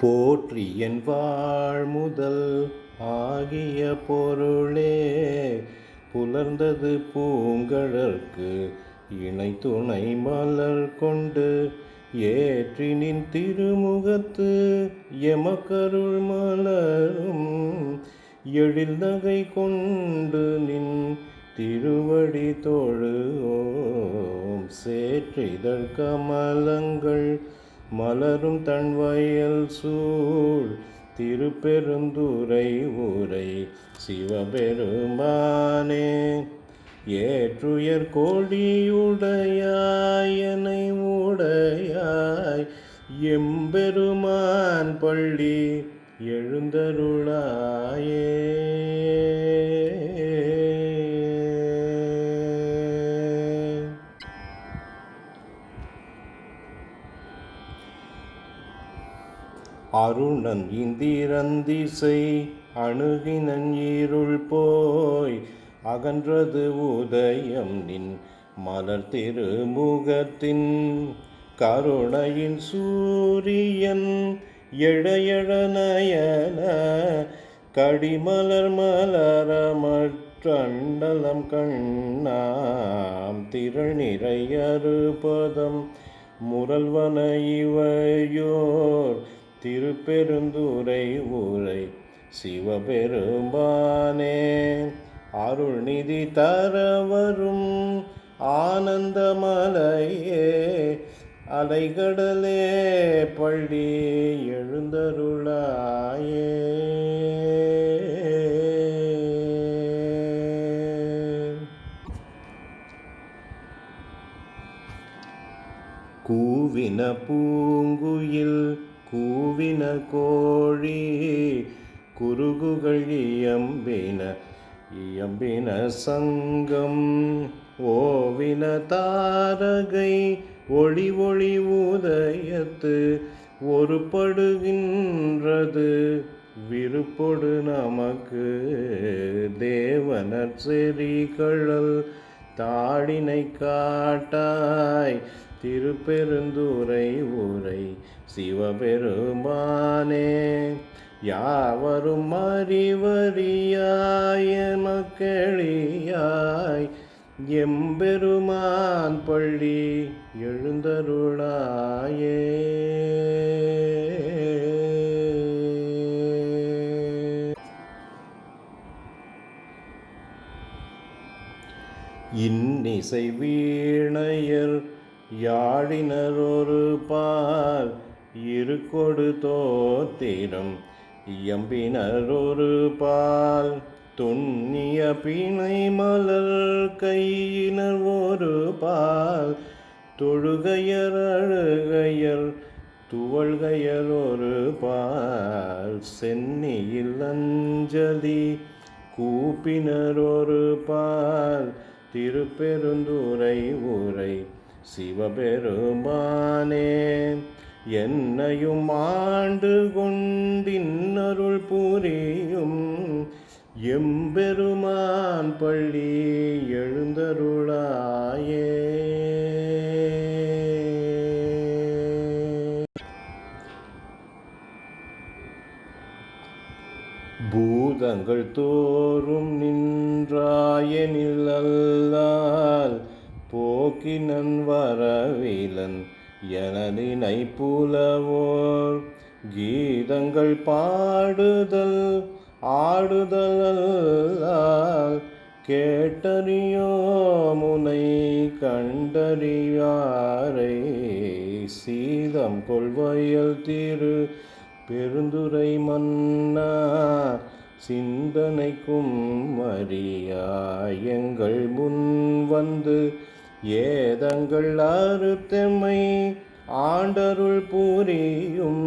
போற்றி என் வாழ்முதல் ஆகிய பொருளே. புலர்ந்தது பூங்கழற்கு இணை துணை மலர் கொண்டு ஏற்றினின் திருமுகத்து எமக்கருள் மலரும். எழில் நகை கொண்டு நின் திருவடி தொழுவோம். சேற்றிதழ் கமலங்கள் மலரும் தன்வயல் சூழ் திருப்பெருந்துரை ஊரை சிவபெருமானே. ஏற்றுயர் கோடியுடையாயனை உடையாய் எம்பெருமான் பள்ளி எழுந்தருளாயே. அருணன் இந்திரந்திசை அணுகினன் இருள் போய் அகன்றது உதயம் நின் மலர் திருமுகத்தின் கருணையின் சூரியன் எழையழ நயன கடிமலர் மலர மற்றண்டலம் கண்ணாம் திரள் நிறையறுபதம் முரல்வன இவையோர் திருப்பெருந்துரை ஊரை சிவபெருமானே. அருள்நிதி தரவரும் ஆனந்தமலையே. அலைகடலே பள்ளி எழுந்தருளாயே. கூவின பூங்குயில் கூவின கோழி குறுகுகள் இயம்பின இயம்பின சங்கம். ஓவின தாரகை ஒளி ஒளி உதயத்து ஒருபடுகின்றது விருப்பொடு நமக்கு. தேவனர் செறிகழல் தாடினை காட்டாய் திருப்பெருந்துரை ஊரை சிவபெருமானே யாவரும் அறிவறியாய மக்களியாய் எம்பெருமான் பள்ளி எழுந்தருளாயே. இன்னிசை வீணையர் யாழினர் ஒரு பால் இருக்கொடு தோத்திரம் இயம்பினர் ஒரு பால் துண்ணிய பிணை மலர் கையினர் ஒரு பால் தொழுகையர் அழுகையர் துவழ்கையர் ஒரு பால் சென்னியில் அஞ்சலி கூப்பினர் ஒரு பால் திருப்பெருந்துரை உரை சிவபெருமானே என்னையும் ஆண்டு கொண்டின்னருள் புரியும் எம்பெருமான் பள்ளி எழுந்தருளாயே. பூதங்கள் தோறும் நின்றாயனில் அல்லால் போக்கினன் வரவிலன் எனதினை புலவோர் கீதங்கள் பாடுதல் ஆடுதல் அல்லால் கேட்டறியோ முனை கண்டறியாரை. சீதம் கொள்வயல் தீரு பெருந்துரை மன்னா சிந்தனைக்கும் அறியாயங்கள் முன் வந்து ஏதங்கள் அறுத்தெம்மை ஆண்டருள் பூரியும்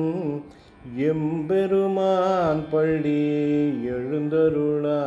எம்பெருமான் பள்ளி எழுந்தருளா